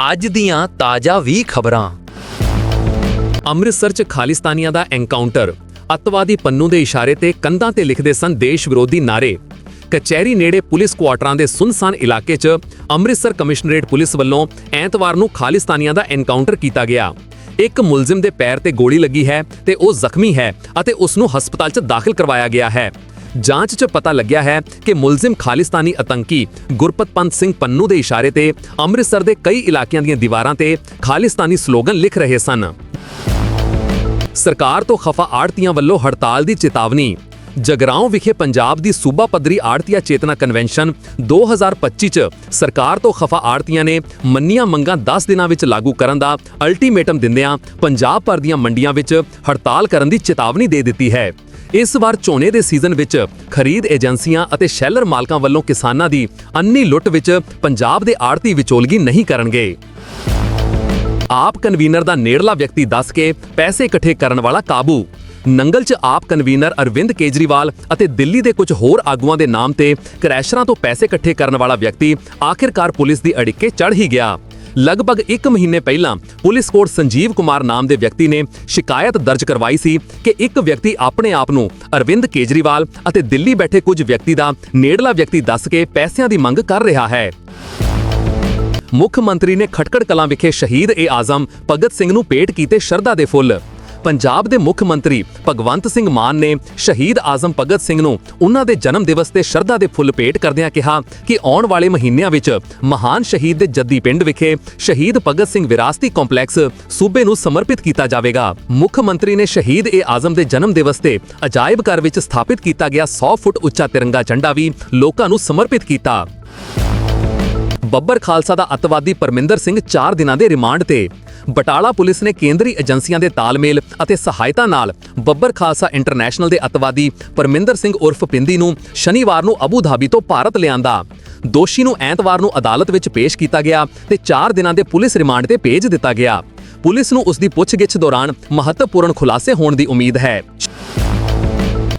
ਅੱਜ ਦੀਆਂ ਤਾਜ਼ਾ ਵੀ ਖਬਰਾਂ। ਅੰਮ੍ਰਿਤਸਰ 'ਚ ਖਾਲਿਸਤਾਨੀਆਂ ਦਾ ਐਨਕਾਊਂਟਰ। ਅੱਤਵਾਦੀ ਪੰਨੂ ਦੇ ਇਸ਼ਾਰੇ ਤੇ ਕੰਧਾਂ ਤੇ ਲਿਖਦੇ ਸਨ ਦੇਸ਼ ਵਿਰੋਧੀ ਨਾਰੇ ਕਚਹਿਰੀ ਨੇੜੇ ਪੁਲਿਸ ਕੁਆਟਰਾਂ ਦੇ ਸੁਨਸਾਨ ਇਲਾਕੇ 'ਚ ਅੰਮ੍ਰਿਤਸਰ ਕਮਿਸ਼ਨਰੇਟ ਪੁਲਿਸ ਵੱਲੋਂ ਐਤਵਾਰ ਨੂੰ ਖਾਲਿਸਤਾਨੀਆਂ ਦਾ ਐਨਕਾਊਂਟਰ ਕੀਤਾ ਗਿਆ। ਇੱਕ ਮੁਲਜ਼ਮ ਦੇ ਪੈਰ ਤੇ ਗੋਲੀ ਲੱਗੀ ਹੈ ਤੇ ਉਹ ਜ਼ਖਮੀ ਹੈ ਅਤੇ ਉਸ ਨੂੰ ਹਸਪਤਾਲ 'ਚ ਦਾਖਲ ਕਰਵਾਇਆ ਗਿਆ ਹੈ। ਜਾਂਚ 'ਚ ਪਤਾ ਲੱਗਿਆ ਹੈ ਕਿ ਮੁਲਜ਼ਮ ਖਾਲਿਸਤਾਨੀ ਆਤੰਕੀ ਗੁਰਪਤ ਪੰਤ ਸਿੰਘ ਪੰਨੂ ਦੇ ਇਸ਼ਾਰੇ ਤੇ ਅੰਮ੍ਰਿਤਸਰ ਦੇ ਕਈ ਇਲਾਕਿਆਂ ਦੀਆਂ ਦੀਵਾਰਾਂ ਤੇ ਖਾਲਿਸਤਾਨੀ ਸਲੋਗਨ ਲਿਖ ਰਹੇ ਸਨ। ਸਰਕਾਰ ਤੋਂ ਖਫਾ ਆੜਤੀਆਂ ਵੱਲੋਂ ਹੜਤਾਲ ਦੀ ਚੇਤਾਵਨੀ। ਜਗਰਾਉਂ ਵਿਖੇ ਪੰਜਾਬ ਦੀ ਸੂਬਾ ਪੱਧਰੀ ਆੜਤੀਆ ਚੇਤਨਾ ਕਨਵੈਨਸ਼ਨ 2025 ਚ ਸਰਕਾਰ ਤੋਂ ਖਫਾ ਆੜਤੀਆਂ ਨੇ ਮੰਨੀਆਂ ਮੰਗਾਂ 10 ਦਿਨਾਂ ਵਿੱਚ ਲਾਗੂ ਕਰਨ ਦਾ ਅਲਟੀਮੇਟਮ ਦਿੰਦਿਆਂ ਪੰਜਾਬ ਭਰ ਦੀਆਂ ਮੰਡੀਆਂ ਵਿੱਚ ਹੜਤਾਲ ਕਰਨ ਦੀ ਚੇਤਾਵਨੀ ਦੇ ਦਿੱਤੀ ਹੈ। ਇਸ ਵਾਰ ਝੋਨੇ ਦੇ ਸੀਜ਼ਨ ਵਿੱਚ ਖਰੀਦ ਏਜੰਸੀਆਂ ਅਤੇ ਸ਼ੈਲਰ ਮਾਲਕਾਂ ਵੱਲੋਂ ਕਿਸਾਨਾਂ ਦੀ ਅੰਨੀ ਲੁੱਟ ਵਿੱਚ ਪੰਜਾਬ ਦੇ ਆੜਤੀ ਵਿਚੋਲਗੀ ਨਹੀਂ ਕਰਨਗੇ। ਆਪ ਕਨਵੀਨਰ ਦਾ ਨੇੜਲਾ ਵਿਅਕਤੀ ਦੱਸ ਕੇ ਪੈਸੇ ਇਕੱਠੇ ਕਰਨ ਵਾਲਾ ਕਾਬੂ। ਨੰਗਲ 'ਚ ਆਪ ਕਨਵੀਨਰ ਅਰਵਿੰਦ ਕੇਜਰੀਵਾਲ ਅਤੇ ਦਿੱਲੀ ਦੇ ਕੁਝ ਹੋਰ ਆਗੂਆਂ ਦੇ ਨਾਮ ਤੇ ਕ੍ਰੈਸ਼ਰਾਂ ਤੋਂ ਪੈਸੇ ਇਕੱਠੇ ਕਰਨ ਵਾਲਾ ਵਿਅਕਤੀ ਆਖਿਰਕਾਰ ਪੁਲਿਸ ਦੀ ਅੜਿੱਕੇ ਚੜ੍ਹ ਹੀ ਗਿਆ। ਲਗਭਗ 1 ਮਹੀਨੇ ਪਹਿਲਾਂ ਪੁਲਿਸ ਕੋਰਟ ਸੰਜੀਵ ਕੁਮਾਰ ਨਾਮ ਦੇ ਵਿਅਕਤੀ ਨੇ ਸ਼ਿਕਾਇਤ ਦਰਜ ਕਰਵਾਈ ਸੀ ਕਿ ਇੱਕ ਵਿਅਕਤੀ ਆਪਣੇ ਆਪ ਨੂੰ ਅਰਵਿੰਦ ਕੇਜਰੀਵਾਲ ਅਤੇ ਦਿੱਲੀ ਬੈਠੇ ਕੁਝ ਵਿਅਕਤੀ ਦਾ ਨੇੜਲਾ ਵਿਅਕਤੀ ਦੱਸ ਕੇ ਪੈਸਿਆਂ ਦੀ ਮੰਗ ਕਰ ਰਿਹਾ ਹੈ। ਮੁੱਖ ਮੰਤਰੀ ਨੇ ਖਟਕੜ ਕਲਾਂ ਵਿਖੇ ਸ਼ਹੀਦ ਏ ਆਜ਼ਮ ਭਗਤ ਸਿੰਘ ਨੂੰ ਭੇਟ ਕੀਤੇ ਸ਼ਰਧਾ ਦੇ ਫੁੱਲ। ਪੰਜਾਬ ਦੇ ਮੁੱਖ ਮੰਤਰੀ ਭਗਵੰਤ ਸਿੰਘ ਮਾਨ ਨੇ ਸ਼ਹੀਦ ਆਜ਼ਮ ਭਗਤ ਸਿੰਘ ਨੂੰ ਉਹਨਾਂ ਦੇ ਜਨਮ ਦਿਵਸ ਤੇ ਸ਼ਰਧਾ ਦੇ ਫੁੱਲ ਭੇਟ ਕਰਦਿਆਂ ਕਿਹਾ ਕਿ ਆਉਣ ਵਾਲੇ ਮਹੀਨਿਆਂ ਵਿੱਚ ਮਹਾਨ ਸ਼ਹੀਦ ਦੇ ਜੱਦੀ ਪਿੰਡ ਵਿਖੇ ਸ਼ਹੀਦ ਭਗਤ ਸਿੰਘ ਵਿਰਾਸਤੀ ਕੰਪਲੈਕਸ ਸੂਬੇ ਨੂੰ ਸਮਰਪਿਤ ਕੀਤਾ ਜਾਵੇਗਾ। ਮੁੱਖ ਮੰਤਰੀ ਨੇ ਸ਼ਹੀਦ ਏ ਆਜ਼ਮ ਦੇ ਜਨਮ ਦਿਵਸ ਤੇ ਅਜਾਇਬ ਘਰ ਵਿੱਚ ਸਥਾਪਿਤ ਕੀਤਾ ਗਿਆ 100 ਫੁੱਟ ਉੱਚਾ ਤਿਰੰਗਾ ਝੰਡਾ ਵੀ ਲੋਕਾਂ ਨੂੰ ਸਮਰਪਿਤ ਕੀਤਾ। ਬੱਬਰ ਖਾਲਸਾ ਦਾ ਅਤਵਾਦੀ ਪਰਮਿੰਦਰ ਸਿੰਘ 4 ਦਿਨਾਂ ਦੇ ਰਿਮਾਂਡ ਤੇ ਬਟਾਲਾ ਪੁਲਿਸ ਨੇ ਕੇਂਦਰੀ ਏਜੰਸੀਆਂ ਦੇ ਤਾਲਮੇਲ ਅਤੇ ਸਹਾਇਤਾ ਨਾਲ ਬੱਬਰ ਖਾਲਸਾ ਇੰਟਰਨੈਸ਼ਨਲ ਦੇ ਅਤਵਾਦੀ ਪਰਮਿੰਦਰ ਸਿੰਘ ਉਰਫ ਪਿੰਦੀ ਨੂੰ ਸ਼ਨੀਵਾਰ ਨੂੰ ਅਬੂ ਧਾਬੀ ਤੋਂ ਭਾਰਤ ਲਿਆਂਦਾ। ਦੋਸ਼ੀ ਨੂੰ ਐਤਵਾਰ ਨੂੰ ਅਦਾਲਤ ਵਿੱਚ ਪੇਸ਼ ਕੀਤਾ ਗਿਆ ਤੇ 4 ਦਿਨਾਂ ਦੇ ਪੁਲਿਸ ਰਿਮਾਂਡ ਤੇ ਭੇਜ ਦਿੱਤਾ ਗਿਆ। ਪੁਲਿਸ ਨੂੰ ਉਸ ਦੀ ਪੁੱਛਗਿੱਛ ਦੌਰਾਨ ਮਹੱਤਵਪੂਰਨ ਖੁਲਾਸੇ ਹੋਣ ਦੀ ਉਮੀਦ ਹੈ।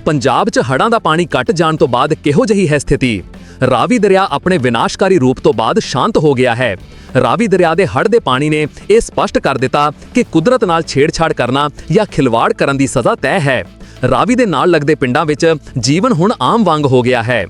ਪੰਜਾਬ 'ਚ ਹੜ੍ਹਾਂ ਦਾ ਪਾਣੀ ਘਟ ਜਾਣ ਤੋਂ ਬਾਅਦ ਕਿਹੋ ਜਿਹੀ ਹੈ ਸਥਿਤੀ? ਰਾਵੀ ਦਰਿਆ ਆਪਣੇ ਵਿਨਾਸ਼ਕਾਰੀ ਰੂਪ ਤੋਂ ਬਾਅਦ ਸ਼ਾਂਤ ਹੋ ਗਿਆ ਹੈ। ਰਾਵੀ ਦਰਿਆ ਦੇ ਹੜ੍ਹ ਦੇ ਪਾਣੀ ਨੇ ਇਹ ਸਪਸ਼ਟ ਕਰ ਦਿੱਤਾ ਕਿ ਕੁਦਰਤ ਨਾਲ ਛੇੜਛਾੜ ਕਰਨਾ ਜਾਂ ਖਿਲਵਾੜ ਕਰਨ ਦੀ ਸਜ਼ਾ ਤੈਅ ਹੈ। ਰਾਵੀ ਦੇ ਨਾਲ ਲੱਗਦੇ ਪਿੰਡਾਂ ਵਿੱਚ ਜੀਵਨ ਹੁਣ ਆਮ ਵਾਂਗ ਹੋ ਗਿਆ ਹੈ।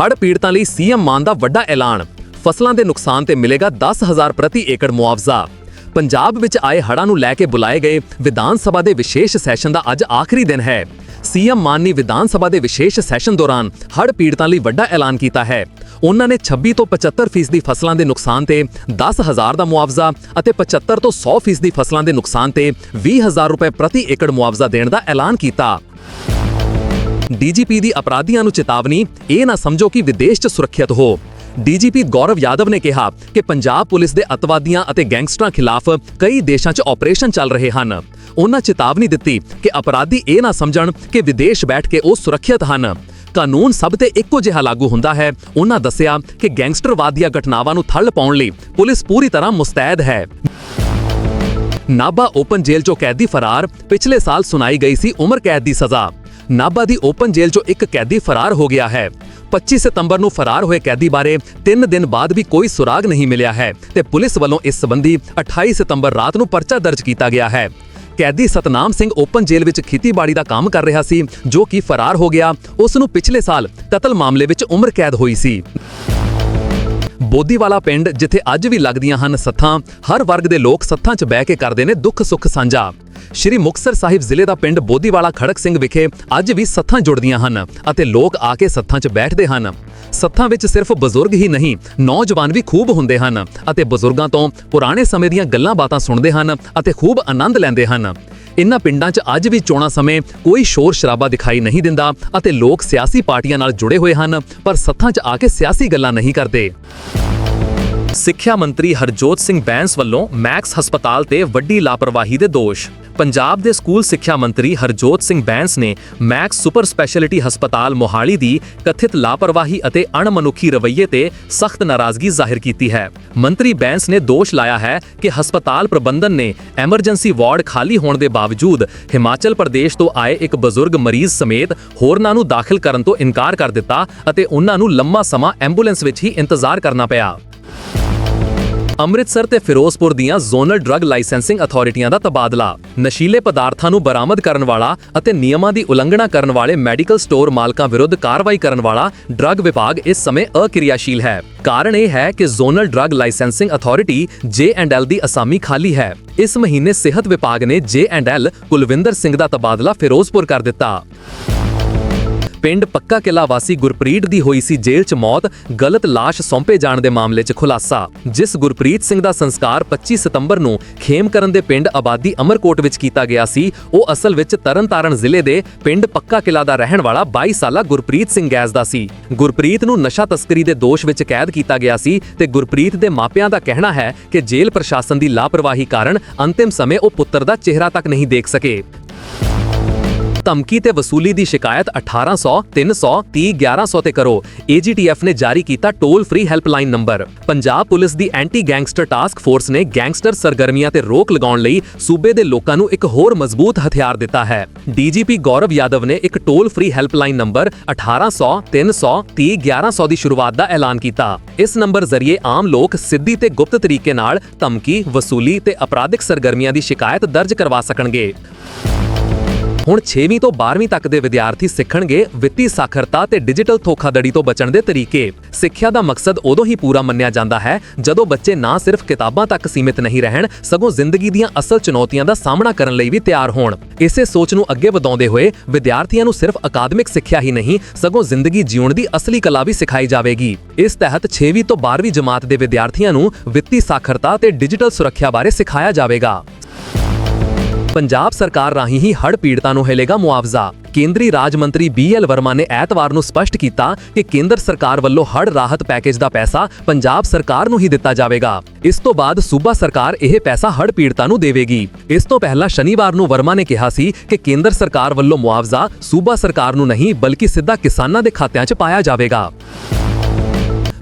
ਹੜ੍ਹ ਪੀੜਤਾਂ ਲਈ ਸੀਐਮ ਮਾਨ ਦਾ ਵੱਡਾ ਐਲਾਨ। ਫਸਲਾਂ ਦੇ ਨੁਕਸਾਨ ਤੇ ਮਿਲੇਗਾ 10000 ਪ੍ਰਤੀ ਏਕੜ ਮੁਆਵਜ਼ਾ। ਪੰਜਾਬ ਵਿੱਚ ਆਏ ਹੜ੍ਹਾਂ ਨੂੰ ਲੈ ਕੇ ਬੁਲਾਏ ਗਏ ਵਿਧਾਨ ਸਭਾ ਦੇ ਵਿਸ਼ੇਸ਼ ਸੈਸ਼ਨ ਦਾ ਅੱਜ ਆਖਰੀ ਦਿਨ ਹੈ। ਸੀਐਮ ਮਾਨ ਨੇ ਵਿਧਾਨ ਸਭਾ ਦੇ ਵਿਸ਼ੇਸ਼ ਸੈਸ਼ਨ ਦੌਰਾਨ ਹੜ੍ਹ ਪੀੜਤਾਂ ਲਈ ਵੱਡਾ ਐਲਾਨ ਕੀਤਾ ਹੈ। ਉਹਨਾਂ ਨੇ 26 ਤੋਂ 75% ਫੀਸਦੀ ਫਸਲਾਂ ਦੇ ਨੁਕਸਾਨ ਤੇ 10000 ਦਾ ਮੁਆਵਜ਼ਾ ਅਤੇ 75 ਤੋਂ 100% ਫੀਸਦੀ ਫਸਲਾਂ ਦੇ ਨੁਕਸਾਨ ਤੇ 20000 ਰੁਪਏ ਪ੍ਰਤੀ ਏਕੜ ਮੁਆਵਜ਼ਾ ਦੇਣ ਦਾ ਐਲਾਨ ਕੀਤਾ। ਡੀਜੀਪੀ ਦੀ ਅਪਰਾਧੀਆਂ ਨੂੰ ਚੇਤਾਵਨੀ, ਇਹ ਨਾ ਸਮਝੋ ਕਿ ਵਿਦੇਸ਼ 'ਚ ਸੁਰੱਖਿਅਤ ਹੋ। ਡੀਜੀਪੀ ਗੌਰਵ ਯਾਦਵ ਨੇ ਕਿਹਾ ਕਿ ਪੰਜਾਬ ਪੁਲਿਸ ਦੇ ਅਤਵਾਦੀਆਂ ਅਤੇ ਗੈਂਗਸਟਰਾਂ ਖਿਲਾਫ ਕਈ ਦੇਸ਼ਾਂ 'ਚ ਆਪਰੇਸ਼ਨ ਚੱਲ ਰਹੇ ਹਨ। ਉਹਨਾਂ ਚੇਤਾਵਨੀ ਦਿੱਤੀ ਕਿ ਅਪਰਾਧੀ ਇਹ ਨਾ ਸਮਝਣ ਕਿ ਵਿਦੇਸ਼ ਬੈਠ ਕੇ ਉਹ ਸੁਰੱਖਿਅਤ ਹਨ। ਕਾਨੂੰਨ ਸਭ ਤੇ ਇੱਕੋ ਜਿਹਾ ਲਾਗੂ ਹੁੰਦਾ ਹੈ। ਉਹਨਾਂ ਦੱਸਿਆ ਕਿ ਗੈਂਗਸਟਰਵਾਦੀਆਂ ਘਟਨਾਵਾਂ ਨੂੰ ਥੱਲ ਪਾਉਣ ਲਈ ਪੁਲਿਸ ਪੂਰੀ ਤਰ੍ਹਾਂ ਮੁਸਤੈਦ ਹੈ। ਨਾਭਾ ਓਪਨ ਜੇਲ੍ਹ ਚੋਂ ਕੈਦੀ ਫਰਾਰ ਪਿਛਲੇ ਸਾਲ ਸੁਣਾਈ ਗਈ ਸੀ ਉਮਰ ਕੈਦ ਦੀ ਸਜ਼ਾ। ਨਾਭਾ ਦੀ ਓਪਨ ਜੇਲ੍ਹ ਚੋਂ ਇੱਕ ਕੈਦੀ ਫਰਾਰ ਹੋ ਗਿਆ ਹੈ। 25 ਸਤੰਬਰ ਨੂੰ ਫਰਾਰ ਹੋਏ ਕੈਦੀ ਬਾਰੇ 3 ਦਿਨ ਬਾਅਦ ਵੀ ਕੋਈ ਸੁਰਾਗ ਨਹੀਂ ਮਿਲਿਆ ਹੈ ਤੇ ਪੁਲਿਸ ਵੱਲੋਂ ਇਸ ਸੰਬੰਧੀ 28 ਸਤੰਬਰ ਰਾਤ ਨੂੰ ਪਰਚਾ ਦਰਜ ਕੀਤਾ ਗਿਆ ਹੈ। ਕੈਦੀ ਸਤਨਾਮ ਸਿੰਘ ਓਪਨ ਜੇਲ੍ਹ ਵਿੱਚ ਖੇਤੀਬਾੜੀ ਦਾ ਕੰਮ ਕਰ ਰਿਹਾ ਸੀ, ਜੋ ਕਿ ਫਰਾਰ ਹੋ ਗਿਆ। ਉਸ ਨੂੰ ਪਿਛਲੇ ਸਾਲ ਕਤਲ ਮਾਮਲੇ ਵਿੱਚ ਉਮਰ ਕੈਦ ਹੋਈ ਸੀ। ਬੋਦੀਵਾਲਾ ਪਿੰਡ, ਜਿੱਥੇ ਅੱਜ ਵੀ ਲੱਗਦੀਆਂ ਹਨ ਸੱਥਾਂ, ਹਰ ਵਰਗ ਦੇ ਲੋਕ ਸੱਥਾਂ 'ਚ ਬਹਿ ਕੇ ਕਰਦੇ ਨੇ ਦੁੱਖ ਸੁੱਖ ਸਾਂਝਾ। ਸ਼੍ਰੀ ਮੁਕਤਸਰ ਸਾਹਿਬ ਜ਼ਿਲ੍ਹੇ ਦਾ ਪਿੰਡ ਬੋਦੀਵਾਲਾ ਖੜਕ ਸਿੰਘ ਵਿਖੇ ਅੱਜ ਵੀ ਸੱਥਾਂ ਜੁੜਦੀਆਂ ਹਨ ਅਤੇ ਲੋਕ ਆ ਕੇ ਸੱਥਾਂ 'ਚ ਬੈਠਦੇ ਹਨ। ਸੱਥਾਂ ਵਿੱਚ ਸਿਰਫ ਬਜ਼ੁਰਗ ਹੀ ਨਹੀਂ, ਨੌਜਵਾਨ ਵੀ ਖੂਬ ਹੁੰਦੇ ਹਨ ਅਤੇ ਬਜ਼ੁਰਗਾਂ ਤੋਂ ਪੁਰਾਣੇ ਸਮੇਂ ਦੀਆਂ ਗੱਲਾਂ ਬਾਤਾਂ ਸੁਣਦੇ ਹਨ ਅਤੇ ਖੂਬ ਆਨੰਦ ਲੈਂਦੇ ਹਨ। ਇਨ੍ਹਾਂ ਪਿੰਡਾਂ 'ਚ ਅੱਜ ਵੀ ਚੋਣਾਂ ਸਮੇਂ ਕੋਈ ਸ਼ੋਰ ਸ਼ਰਾਬਾ ਦਿਖਾਈ ਨਹੀਂ ਦਿੰਦਾ ਅਤੇ ਲੋਕ ਸਿਆਸੀ ਪਾਰਟੀਆਂ ਨਾਲ ਜੁੜੇ ਹੋਏ ਹਨ, ਪਰ ਸੱਥਾਂ 'ਚ ਆ ਕੇ ਸਿਆਸੀ ਗੱਲਾਂ ਨਹੀਂ ਕਰਦੇ। ਸਿੱਖਿਆ ਮੰਤਰੀ ਹਰਜੋਤ ਸਿੰਘ ਬੈਂਸ ਵੱਲੋਂ ਮੈਕਸ ਹਸਪਤਾਲ ਤੇ ਵੱਡੀ ਲਾਪਰਵਾਹੀ ਦੇ ਦੋਸ਼। ਪੰਜਾਬ ਦੇ ਸਕੂਲ ਸਿੱਖਿਆ ਮੰਤਰੀ ਹਰਜੋਤ ਸਿੰਘ ਬੈਂਸ ਨੇ ਮੈਕਸ ਸੁਪਰ ਸਪੈਸ਼ਲਿਟੀ ਹਸਪਤਾਲ ਮੋਹਾਲੀ ਦੀ ਕਥਿਤ ਲਾਪਰਵਾਹੀ ਅਤੇ ਅਣਮਨੁੱਖੀ ਰਵੱਈਏ ਤੇ ਸਖਤ ਨਾਰਾਜ਼ਗੀ ਜ਼ਾਹਿਰ ਕੀਤੀ ਹੈ। ਮੰਤਰੀ ਬੈਂਸ ਨੇ ਦੋਸ਼ ਲਾਇਆ ਹੈ ਕਿ ਹਸਪਤਾਲ ਪ੍ਰਬੰਧਨ ਨੇ ਐਮਰਜੈਂਸੀ ਵਾਰਡ ਖਾਲੀ ਹੋਣ ਦੇ ਬਾਵਜੂਦ ਹਿਮਾਚਲ ਪ੍ਰਦੇਸ਼ ਤੋਂ ਆਏ ਇੱਕ ਬਜ਼ੁਰਗ ਮਰੀਜ਼ ਸਮੇਤ ਹੋਰਨਾਂ ਨੂੰ ਦਾਖਲ ਕਰਨ ਤੋਂ ਇਨਕਾਰ ਕਰ ਦਿੱਤਾ ਅਤੇ ਉਹਨਾਂ ਨੂੰ ਲੰਮਾ ਸਮਾਂ ਐਂਬੂਲੈਂਸ ਵਿੱਚ ਹੀ ਇੰਤਜ਼ਾਰ ਕਰਨਾ ਪਿਆ। ਅੰਮ੍ਰਿਤਸਰ ਤੇ ਫਿਰੋਜ਼ਪੁਰ ਦੀਆਂ ਜ਼ੋਨਲ ਡਰੱਗ ਲਾਇਸੈਂਸਿੰਗ ਅਥਾਰਟੀਆਂ ਦਾ ਤਬਾਦਲਾ। ਨਸ਼ੀਲੇ ਪਦਾਰਥਾਂ ਨੂੰ ਬਰਾਮਦ ਕਰਨ ਵਾਲਾ ਅਤੇ ਨਿਯਮਾਂ ਦੀ ਉਲੰਘਣਾ ਕਰਨ ਵਾਲੇ ਮੈਡੀਕਲ ਸਟੋਰ ਮਾਲਕਾਂ ਵਿਰੁੱਧ ਕਾਰਵਾਈ ਕਰਨ ਵਾਲਾ ਡਰੱਗ ਵਿਭਾਗ ਇਸ ਸਮੇਂ ਅਕਿਰਿਆਸ਼ੀਲ ਹੈ। ਕਾਰਨ ਇਹ ਹੈ ਕਿ zonal drug licensing authority J&L ਦੀ ਅਸਾਮੀ ਖਾਲੀ ਹੈ। ਇਸ ਮਹੀਨੇ ਸਿਹਤ ਵਿਭਾਗ ਨੇ J&L ਕੁਲਵਿੰਦਰ ਸਿੰਘ ਦਾ ਤਬਾਦਲਾ ਫਿਰੋਜ਼ਪੁਰ ਕਰ ਦਿੱਤਾ। ਪਿੰਡ ਪੱਕਾ ਕਿਲਾ ਵਾਸੀ ਗੁਰਪ੍ਰੀਤ ਦੀ ਹੋਈ ਸੀ ਜੇਲ੍ਹ 'ਚ ਮੌਤ, ਗਲਤ ਲਾਸ਼ ਸੌਂਪੇ ਜਾਣ ਦੇ ਮਾਮਲੇ 'ਚ ਖੁਲਾਸਾ। ਜਿਸ ਗੁਰਪ੍ਰੀਤ ਸਿੰਘ ਦਾ ਸੰਸਕਾਰ 25 ਸਤੰਬਰ ਨੂੰ ਖੇਮਕਰਨ ਦੇ ਪਿੰਡ ਆਬਾਦੀ ਅਮਰਕੋਟ ਵਿੱਚ ਕੀਤਾ ਗਿਆ ਸੀ, ਉਹ ਅਸਲ ਵਿੱਚ ਤਰਨਤਾਰਨ ਜ਼ਿਲ੍ਹੇ ਦੇ ਪਿੰਡ ਪੱਕਾ ਕਿਲਾ ਦਾ ਰਹਿਣ ਵਾਲਾ 22 ਸਾਲਾ ਗੁਰਪ੍ਰੀਤ ਸਿੰਘ ਗੈਸ ਦਾ ਸੀ। ਗੁਰਪ੍ਰੀਤ ਨੂੰ ਨਸ਼ਾ ਤਸਕਰੀ ਦੇ ਦੋਸ਼ ਵਿੱਚ ਕੈਦ ਕੀਤਾ ਗਿਆ ਸੀ ਤੇ ਗੁਰਪ੍ਰੀਤ ਦੇ ਮਾਪਿਆਂ ਦਾ ਕਹਿਣਾ ਹੈ ਕਿ ਜੇਲ੍ਹ ਪ੍ਰਸ਼ਾਸਨ ਦੀ ਲਾਪਰਵਾਹੀ ਕਾਰਨ ਅੰਤਿਮ ਸਮੇਂ ਉਹ ਪੁੱਤਰ ਦਾ ਚਿਹਰਾ ਤੱਕ ਨਹੀਂ ਦੇਖ ਸਕੇ। ਧਮਕੀ ਤੇ ਵਸੂਲੀ ਦੀ ਸ਼ਿਕਾਇਤ 1800 300 30 1100 ਤੇ ਕਰੋ। AGTF ਨੇ ਜਾਰੀ ਕੀਤਾ toll free helpline number. Punjab police ਦੀ ਐਂਟੀ ਗੈਂਗਸਟਰ ਟਾਸਕ ਫੋਰਸ ਨੇ ਗੈਂਗਸਟਰ ਸਰਗਰਮੀਆਂ ਤੇ ਰੋਕ ਲਗਾਉਣ ਲਈ ਸੂਬੇ ਦੇ ਲੋਕਾਂ ਨੂੰ ਇੱਕ ਹੋਰ ਮਜ਼ਬੂਤ ਹਥਿਆਰ ਦਿੱਤਾ ਹੈ। DGP ਗੌਰਵ ਯਾਦਵ ਨੇ ਇੱਕ ਟੋਲ ਫ੍ਰੀ ਹੈਲਪਲਾਈਨ ਨੰਬਰ 1800 300 30 1100 ਦੀ ਸ਼ੁਰੂਆਤ ਦਾ ਐਲਾਨ ਕੀਤਾ। ਇਸ ਨੰਬਰ ਜ਼ਰੀਏ ਆਮ ਲੋਕ ਸਿੱਧੀ ਤੇ ਗੁਪਤ ਤਰੀਕੇ ਨਾਲ ਧਮਕੀ, ਵਸੂਲੀ ਤੇ ਅਪਰਾਧਿਕ ਸਰਗਰਮੀਆਂ ਦੀ ਸ਼ਿਕਾਇਤ ਦਰਜ ਕਰਵਾ ਸਕਣਗੇ। ਹੁਣ 6ਵੀਂ ਤੋਂ 12ਵੀਂ ਤੱਕ ਦੇ ਵਿਦਿਆਰਥੀ ਸਿੱਖਣਗੇ ਵਿੱਤੀ ਸਾਖਰਤਾ ਤੇ ਡਿਜੀਟਲ ਧੋਖਾਧੜੀ ਤੋਂ ਬਚਣ ਦੇ ਤਰੀਕੇ। ਸਿੱਖਿਆ ਦਾ ਮਕਸਦ ਉਦੋਂ ਹੀ ਪੂਰਾ ਮੰਨਿਆ ਜਾਂਦਾ ਹੈ ਜਦੋਂ ਬੱਚੇ ਨਾ ਸਿਰਫ ਕਿਤਾਬਾਂ ਤੱਕ ਸੀਮਿਤ ਨਹੀਂ ਰਹਿਣ, ਸਗੋਂ ਜ਼ਿੰਦਗੀ ਦੀਆਂ ਅਸਲ ਚੁਣੌਤੀਆਂ ਦਾ ਸਾਹਮਣਾ ਕਰਨ ਲਈ ਵੀ ਤਿਆਰ ਹੋਣ। ਇਸੇ ਸੋਚ ਨੂੰ ਅੱਗੇ ਵਧਾਉਂਦੇ ਹੋਏ ਵਿਦਿਆਰਥੀਆਂ ਨੂੰ ਸਿਰਫ ਅਕਾਦਮਿਕ ਸਿੱਖਿਆ ਹੀ ਨਹੀਂ, ਸਗੋਂ ਜ਼ਿੰਦਗੀ ਜਿਉਣ ਦੀ ਅਸਲੀ ਕਲਾ ਵੀ ਸਿਖਾਈ ਜਾਵੇਗੀ। ਇਸ ਤਹਿਤ 6ਵੀਂ ਤੋਂ 12ਵੀਂ ਜਮਾਤ ਦੇ ਵਿਦਿਆਰਥੀਆਂ ਨੂੰ ਵਿੱਤੀ ਸਾਖਰਤਾ ਤੇ ਡਿਜੀਟਲ ਸੁਰੱਖਿਆ ਬਾਰੇ ਸਿਖਾਇਆ ਜਾਵੇਗਾ। ਪੰਜਾਬ ਸਰਕਾਰ ਰਾਹੀਂ ਹੀ ਹੜ੍ਹ ਪੀੜਤਾਂ ਨੂੰ ਮਿਲੇਗਾ ਮੁਆਵਜ਼ਾ। ਕੇਂਦਰੀ ਰਾਜ ਮੰਤਰੀ ਬੀਐਲ ਵਰਮਾ ਨੇ ਐਤਵਾਰ ਨੂੰ ਸਪਸ਼ਟ ਕੀਤਾ ਕਿ ਕੇਂਦਰ ਸਰਕਾਰ ਵੱਲੋਂ ਹੜ ਰਾਹਤ ਪੈਕੇਜ ਦਾ ਪੈਸਾ ਪੰਜਾਬ ਸਰਕਾਰ ਨੂੰ ਹੀ ਦਿੱਤਾ ਜਾਵੇਗਾ। ਇਸ ਤੋਂ ਬਾਅਦ ਸੂਬਾ ਸਰਕਾਰ ਇਹ ਪੈਸਾ ਹੜ ਪੀੜਤਾਂ ਨੂੰ ਦੇਵੇਗੀ। ਇਸ ਤੋਂ ਪਹਿਲਾਂ ਸ਼ਨੀਵਾਰ ਨੂੰ ਵਰਮਾ ਨੇ ਕਿਹਾ ਸੀ ਕਿ ਕੇਂਦਰ ਸਰਕਾਰ ਵੱਲੋਂ ਮੁਆਵਜ਼ਾ ਸੂਬਾ ਸਰਕਾਰ ਨੂੰ ਨਹੀਂ, ਬਲਕਿ ਸਿੱਧਾ ਕਿਸਾਨਾਂ ਦੇ ਖਾਤਿਆਂ 'ਚ ਪਾਇਆ ਜਾਵੇਗਾ।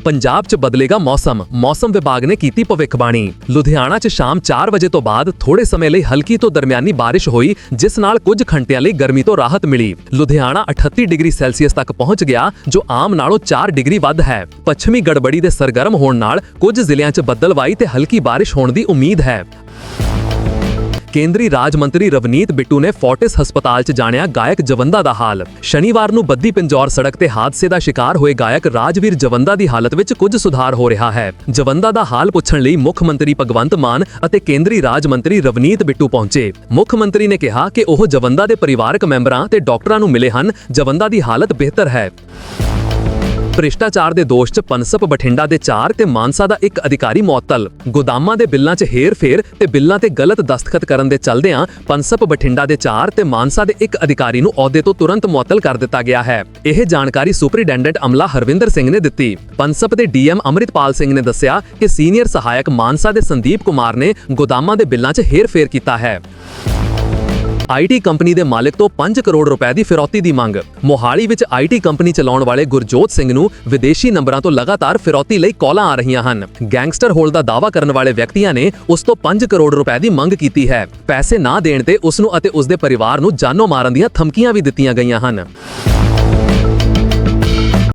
ਪੰਜਾਬ 'ਚ ਬਦਲੇਗਾ ਮੌਸਮ। ਮੌਸਮ ਵਿਭਾਗ ਨੇ ਕੀਤੀ ਭਵਿੱਖਬਾਣੀ। ਲੁਧਿਆਣਾ 'ਚ ਸ਼ਾਮ 4 ਵਜੇ ਤੋਂ ਬਾਅਦ ਥੋੜੇ ਸਮੇਂ ਲਈ ਹਲਕੀ ਤੋਂ ਦਰਮਿਆਨੀ ਬਾਰਿਸ਼ ਹੋਈ, ਜਿਸ ਨਾਲ ਕੁਝ ਘੰਟਿਆਂ ਲਈ ਗਰਮੀ ਤੋਂ ਰਾਹਤ ਮਿਲੀ। ਲੁਧਿਆਣਾ 38 ਡਿਗਰੀ ਸੈਲਸੀਅਸ ਤੱਕ ਪਹੁੰਚ ਗਿਆ, ਜੋ ਆਮ ਨਾਲੋਂ 4 ਡਿਗਰੀ ਵੱਧ ਹੈ। ਪੱਛਮੀ ਗੜਬੜੀ ਦੇ ਸਰਗਰਮ ਹੋਣ ਨਾਲ ਕੁਝ ਜ਼ਿਲ੍ਹਿਆਂ 'ਚ ਬੱਦਲਵਾਈ ਤੇ ਹਲਕੀ ਬਾਰਿਸ਼ ਹੋਣ ਦੀ ਉਮੀਦ ਹੈ। ਕੇਂਦਰੀ ਰਾਜ ਮੰਤਰੀ ਰਵਨੀਤ ਬਿੱਟੂ ਨੇ ਫੋਰਟਿਸ ਹਸਪਤਾਲ 'ਚ ਜਾਣਿਆ ਗਾਇਕ ਜਵੰਦਾ ਦਾ ਹਾਲ। ਸ਼ਨੀਵਾਰ ਨੂੰ ਬੱਦੀ ਪਿੰਜੌਰ ਸੜਕ ਤੇ ਹਾਦਸੇ ਦਾ ਸ਼ਿਕਾਰ ਹੋਏ ਗਾਇਕ ਰਾਜਵੀਰ ਜਵੰਦਾ ਦੀ ਹਾਲਤ ਵਿੱਚ ਕੁਝ ਸੁਧਾਰ ਹੋ ਰਿਹਾ ਹੈ। ਜਵੰਦਾ ਦਾ ਹਾਲ ਪੁੱਛਣ ਲਈ ਮੁੱਖ ਮੰਤਰੀ ਭਗਵੰਤ ਮਾਨ ਅਤੇ ਕੇਂਦਰੀ ਰਾਜ ਮੰਤਰੀ ਰਵਨੀਤ ਬਿੱਟੂ ਪਹੁੰਚੇ। ਮੁੱਖ ਮੰਤਰੀ ਨੇ ਕਿਹਾ ਕਿ ਉਹ ਜਵੰਦਾ ਦੇ ਪਰਿਵਾਰਕ ਮੈਂਬਰਾਂ ਤੇ ਡਾਕਟਰਾਂ ਨੂੰ ਮਿਲੇ ਹਨ। ਜਵੰਦਾ ਦੀ ਹਾਲਤ ਬਿਹਤਰ ਹੈ। ਭ੍ਰਿਸ਼ਟਾਚਾਰ ਦੇ ਦੋਸ਼ 'ਚ ਪਨਸਪ ਬਠਿੰਡਾ ਦੇ 4 ਤੇ ਮਾਨਸਾ ਦਾ ਇੱਕ ਅਧਿਕਾਰੀ ਮੁਅੱਤਲ ਗੋਦਾਮਾਂ ਦੇ ਬਿੱਲਾਂ 'ਚ ਹੇਰ-ਫੇਰ ਤੇ ਬਿੱਲਾਂ ਤੇ ਗਲਤ ਦਸਤਖਤ ਕਰਨ ਦੇ ਚੱਲਦਿਆਂ ਪਨਸਪ ਬਠਿੰਡਾ ਦੇ 4 ਤੇ ਮਾਨਸਾ ਦੇ ਇੱਕ ਅਧਿਕਾਰੀ ਨੂੰ ਅਹੁਦੇ ਤੋਂ ਤੁਰੰਤ ਮੁਅੱਤਲ ਕਰ ਦਿੱਤਾ ਗਿਆ ਹੈ। ਇਹ ਜਾਣਕਾਰੀ ਸੁਪਰੀਡੈਂਡੈਂਟ ਅਮਲਾ ਹਰਵਿੰਦਰ ਸਿੰਘ ਨੇ ਦਿੱਤੀ। ਪਨਸਪ ਦੇ ਡੀਐਮ ਅਮਰਿਤਪਾਲ ਸਿੰਘ ਨੇ ਦੱਸਿਆ ਕਿ ਸੀਨੀਅਰ ਸਹਾਇਕ ਮਾਨਸਾ ਦੇ ਸੰਦੀਪ ਕੁਮਾਰ ਨੇ ਗੋਦਾਮਾਂ ਦੇ ਬਿੱਲਾਂ 'ਚ ਹੇਰ-ਫੇਰ ਕੀਤਾ ਹੈ। ਆਈਟੀ ਕੰਪਨੀ ਦੇ ਮਾਲਕ ਤੋਂ 5 ਕਰੋੜ ਰੁਪਏ ਦੀ ਫਿਰੌਤੀ ਦੀ ਮੰਗ। ਮੋਹਾਲੀ ਵਿੱਚ ਆਈਟੀ ਕੰਪਨੀ ਚਲਾਉਣ ਵਾਲੇ ਗੁਰਜੋਤ ਸਿੰਘ ਨੂੰ ਵਿਦੇਸ਼ੀ ਨੰਬਰਾਂ ਤੋਂ ਲਗਾਤਾਰ ਫਿਰੌਤੀ ਲਈ ਕਾਲਾਂ ਆ ਰਹੀਆਂ ਹਨ। ਗੈਂਗਸਟਰ ਹੋਲ ਦਾ ਦਾਅਵਾ ਕਰਨ ਵਾਲੇ ਵਿਅਕਤੀਆਂ ਨੇ ਉਸ ਤੋਂ 5 ਕਰੋੜ ਰੁਪਏ ਦੀ ਮੰਗ ਕੀਤੀ ਹੈ। ਪੈਸੇ ਨਾ ਦੇਣ ਤੇ ਉਸ ਨੂੰ ਅਤੇ ਉਸ ਦੇ ਪਰਿਵਾਰ ਨੂੰ ਜਾਨੋਂ ਮਾਰਨ ਦੀਆਂ ਧਮਕੀਆਂ ਵੀ ਦਿੱਤੀਆਂ ਗਈਆਂ ਹਨ।